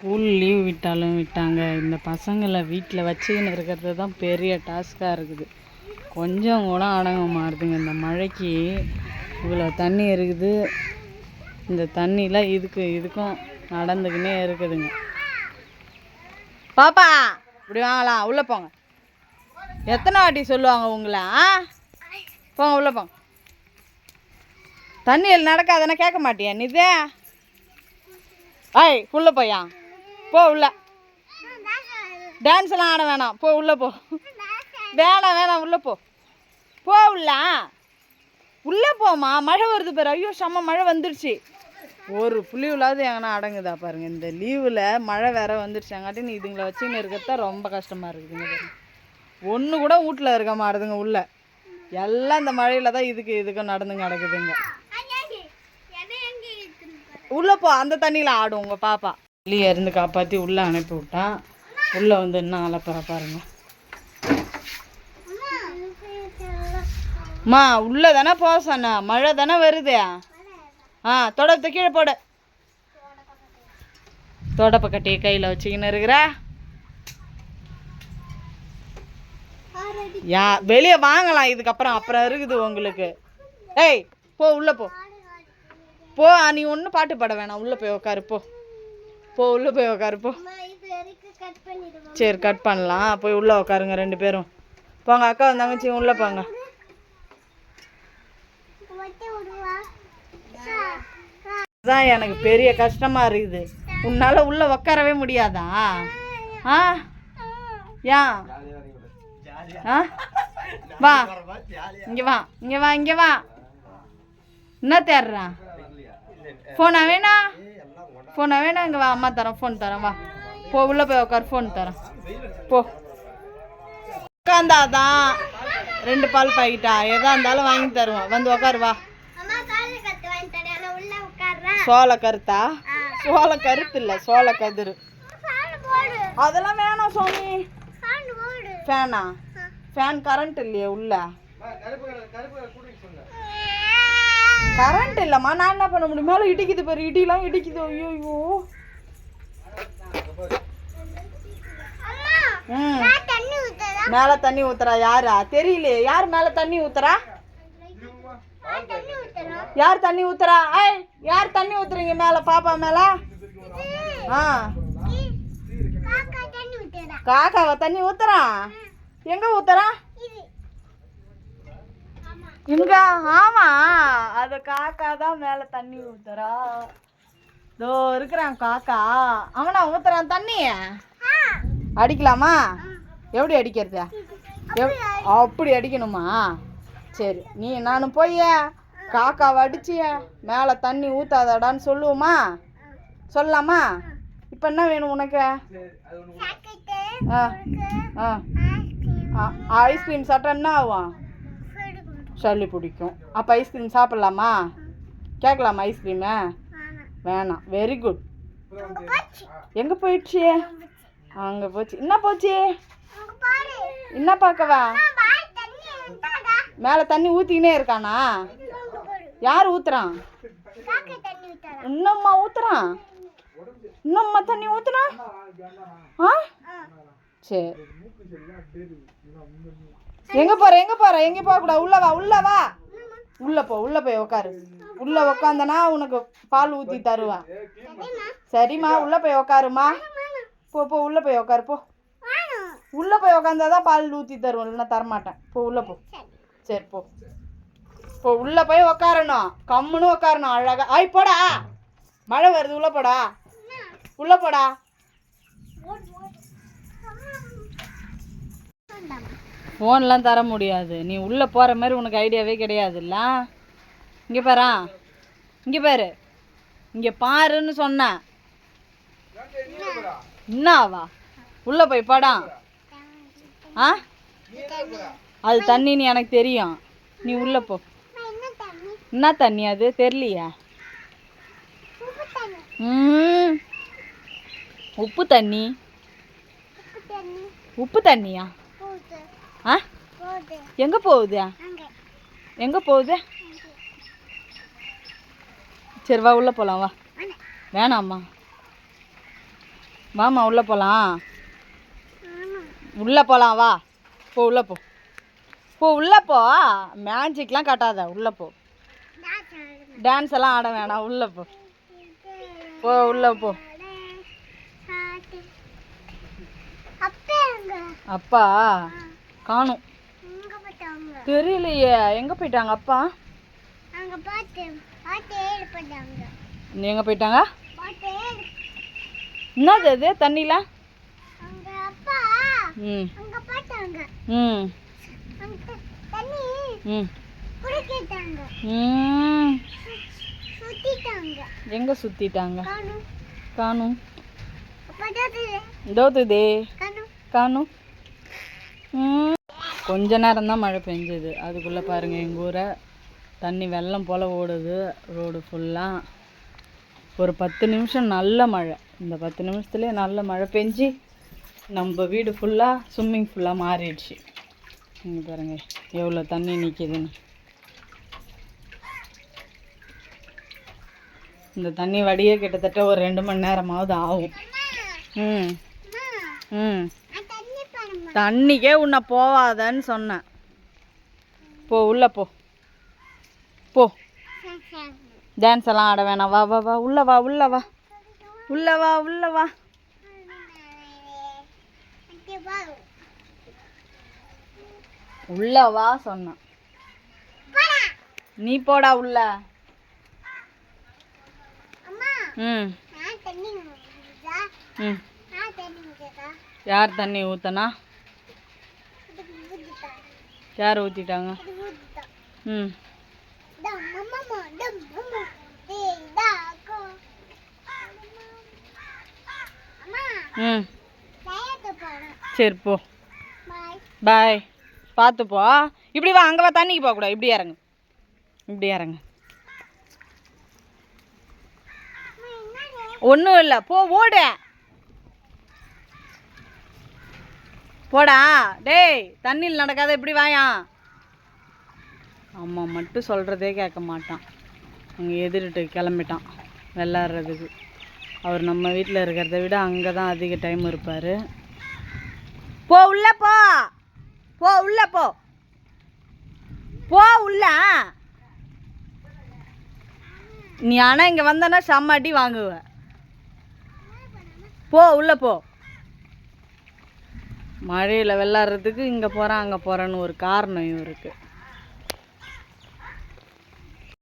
School leave விட்டாலும் விட்டாங்க. இந்த பசங்களை வீட்டில் வச்சுக்கின்னு இருக்கிறது தான் பெரிய டாஸ்க்காக இருக்குது. கொஞ்சம் கூட அடங்க மாறுதுங்க. இந்த மழைக்கு இவ்வளோ தண்ணி இருக்குது. இந்த தண்ணியில் இதுக்கு இதுக்கும் நடந்துக்கினே இருக்குதுங்க. பாப்பா இப்படி வாங்கலாம். உள்ளே போங்க. எத்தனை வாட்டி சொல்லுவாங்க உங்களை? ஆ? போங்க உள்ளே போங்க. தண்ணியில் நடக்காதுன்னா கேட்க மாட்டியா? நிதே ஐய் உள்ளே போயா போ உள்ள. டான்ஸ்லாம் ஆட வேணாம். போ உள்ள போ. வேணாம் வேணாம் உள்ள போ. போ உள்ள. உள்ள போமா மழை வருது பாரு. ஐயோ செம்ம மழை வந்துருச்சு. ஒரு புள்ளிவுலாவது எங்கன்னா அடங்குதா பாருங்க. இந்த லீவில் மழை வேற வந்துருச்சாங்காட்டி நீ இதுங்களை வச்சுன்னு இருக்கிறது ரொம்ப கஷ்டமாக இருக்குதுங்க ஒன்று கூட வீட்டில் இருக்க மாட்டுதுங்க உள்ள. எல்லாம் இந்த மழையில தான் இதுக்கு இதுக்கும் நடந்து கிடக்குதுங்க. உள்ளே போ. அந்த தண்ணியில் ஆடும் உங்கள் பாப்பா. வெளியே இருந்து காப்பாற்றி உள்ளே அனுப்பி விட்டான் உள்ளே வந்து இன்னும் அலப்பற பாருங்க. அம்மா உள்ளே தானே போக சொன்னா. மழை தானே வருது. ஆ தொடத்தை கீழே போடு. தொடப்ப கட்டியை கையில் வச்சுக்கின்னு இருக்கிற. யா வெளியே வாங்கலாம். இதுக்கப்புறம் அப்புறம் இருக்குது உங்களுக்கு. ஏய் போ உள்ளே போ. போ நீ ஒன்றும் பாட்டு பாட வேணாம். உள்ளே போய் உட்காரு போ. போ உள்ளே போய் உக்காரு போ. சரி கட் பண்ணலாம். போய் உள்ளே உக்காருங்க ரெண்டு பேரும். போங்க அக்கா தங்கச்சி உள்ளே போங்க. தான் எனக்கு பெரிய கஷ்டமா இருக்குது. உன்னால உள்ள உக்காரவே முடியாதா? ஆ? ஏன் ஆ? வா. இங்க வா இங்க வா இங்க வா. என்ன தேடுறான் ஃபோனா வேணா. ஃபோனா வேணா இங்கே வா அம்மா தரேன் ஃபோன் தரேன் வா. போ உள்ளே போய் உட்கார் ஃபோன் தரேன். போ. உட்காந்தாதான் ரெண்டு பால் பாக்கிட்டா? எதா இருந்தாலும் வாங்கி தருவோம். வந்து உட்காரு வா. சோள கருத்தா? சோள கருத்து இல்லை சோள கதிரு. அதெல்லாம் வேணாம் சுவாமி. ஃபேனா ஃபேன் கரண்ட் இல்லையே உள்ள. கரண்ட் இல்லைம்மா. நான் என்ன பண்ண முடியும்? மேலே இடிக்குது பாரு. இடிலாம் இடிக்குது. ஐயோ ஐயோ. மேலே தண்ணி ஊத்துறா யாரா? தெரியலையே. யார் மேலே தண்ணி ஊத்துறா? யார் தண்ணி ஊத்துறா? ஏய் யார் தண்ணி ஊத்துறீங்க மேலே? பாப்பா மேலே? ஆ. காக்காவா தண்ணி ஊத்துறான் எங்க ஊத்துறான் எங்க ஆமா. அது காக்கா தான் மேல தண்ணி ஊத்துறா. இதோ இருக்கிறான் காக்கா. அவனா ஊத்துறான் தண்ணி அடிக்கலாமா? எப்படி அடிக்கிறது? அப்படி அடிக்கணுமா? சரி நீ நானும் போய் காக்காவை அடிச்சிய மேலே தண்ணி ஊத்தாதடான்னு சொல்லுவோமா? சொல்லலாமா? இப்போ என்ன வேணும் உனக்கு? ஆ ஆ ஐஸ்கிரீம் சாப்பிட்டா என்ன ஆகும்? சளி பிடிக்கும். அப்போ ஐஸ்கிரீம் சாப்பிட்லாமா? கேட்கலாமா ஐஸ்கிரீமு? வேணாம். வெரி குட் எங்கே போயிடுச்சு? அங்கே போச்சு. என்ன போச்சு? என்ன பார்க்கவா மேலே தண்ணி ஊற்றிக்கினே இருக்கானா? யார் ஊற்றுறான் இன்னும்மா ஊற்றுறான் இன்னும்மா தண்ணி ஊற்றுனா ஆ? சரி. எங்க போற எங்க போற? எங்க போக கூடாது. உள்ள வா உள்ள வா. உள்ள போ உள்ள போய் உக்காரு. உள்ள உக்காந்தனா உனக்கு பால் ஊத்தி தருவேன். சரிம்மா உள்ள போய் உக்காருமா போ போ உள்ள போய் உக்காரு போ. உள்ள போய் உக்காந்தாதான் பால் ஊத்தி தருவோம் இல்லைன்னா தரமாட்டேன். போ உள்ள போ. சரி போ. போ உள்ள போய் உக்காரணும். கம்முன்னு உக்காரணும் அழகா. ஆய் போடா. மழை வருது உள்ள போடா. உள்ள போடா. ஃபோன்லாம் தர முடியாது. நீ உள்ளே போகிற மாதிரி உனக்கு ஐடியாவே கிடையாதுல்ல? இங்கே பாரா. இங்கே பாரு. இங்கே பாருன்னு சொன்னேன் என்னவா உள்ளே போய் படம் ஆ? அது தண்ணின்னு எனக்கு தெரியும். நீ உள்ளே போ. என்ன தண்ணி அது? தெரியலையா ம். உப்பு தண்ணி. உப்பு தண்ணியா? ஆ? எங்கே போகுது? எங்கே போகுது? சரி வா உள்ளே போகலாம் வா. வேணாம்மா. வாம்மா உள்ளே போகலாம் உள்ளே போகலாம் வா. போ உள்ளே போ. போ உள்ளே போ. மேஜிக்லாம் காட்டாத உள்ளே போ. டான்ஸ் எல்லாம் ஆட வேணாம் உள்ளே போ. போ உள்ளே போ. அப்பா காணும். தெரியலையே. எங்கே போயிட்டாங்க அப்பா? எங்கே போயிட்டாங்க? என்னது அது? தண்ணியில்? ம். ம். ம். எங்கே சுற்றிட்டாங்க காணும். தோத்துதே. காணும். ம். கொஞ்ச நேரம் தான் மழை பெஞ்சது. அதுக்குள்ளே பாருங்கள் எங்கள் ஊரை தண்ணி வெள்ளம் போல் ஓடுது. ரோடு ஃபுல்லாக ஒரு பத்து நிமிஷம் நல்ல மழை. இந்த பத்து நிமிஷத்துலேயே நல்ல மழை பெஞ்சு நம்ம வீடு ஃபுல்லாக ஸ்விம்மிங் ஃபுல்லாக மாறிடுச்சு. இங்கே பாருங்கள் எவ்வளோ தண்ணி நிற்கிதுன்னு இந்த தண்ணி வடியே கிட்டத்தட்ட ஒரு ரெண்டு மணி நேரமாவது ஆகும். ம். ம். தண்ணிக்கே உன்னை போவாதன்னு சொன்னேன். போ உள்ள போ. போ. டான்ஸ் எல்லாம் ஆட வேணாம். வா வா வா. உள்ள வா உள்ள வா. உள்ள வா உள்ள வா. உள்ள வா சொன்னேன். நீ போடா உள்ள. ம். ம். யார் தண்ணி ஊத்தனா? யார் ஊற்றிட்டாங்க ம். ம். சரி போ. பாய். பார்த்து போ. இப்படி வா அங்கே வா தண்ணிக்கு போகக்கூடாது இப்படி இறங்கு. இப்படி இறங்கு. ஒன்றும் இல்லை. போ ஓடு. போடா. டேய் தண்ணியில் நடக்காத எப்படி வாயா. அம்மா மட்டும் சொல்கிறதே கேட்க மாட்டான். அங்கே எதிர்ட்டு கிளம்பிட்டான் விளாட்றதுக்கு அவர் நம்ம வீட்டில் இருக்கிறத விட அங்கே தான் அதிக டைம் இருப்பார். போ உள்ள போ. போ உள்ள போ. போ உள்ள. நீ ஆனால் இங்கே வந்தனா செம்ம அடி வாங்குவ. போ உள்ள போ. மழையில் விளாட்றதுக்கு இங்கே போகிறேன் அங்கே போகிறேன்னு ஒரு காரணம் இவருக்கு.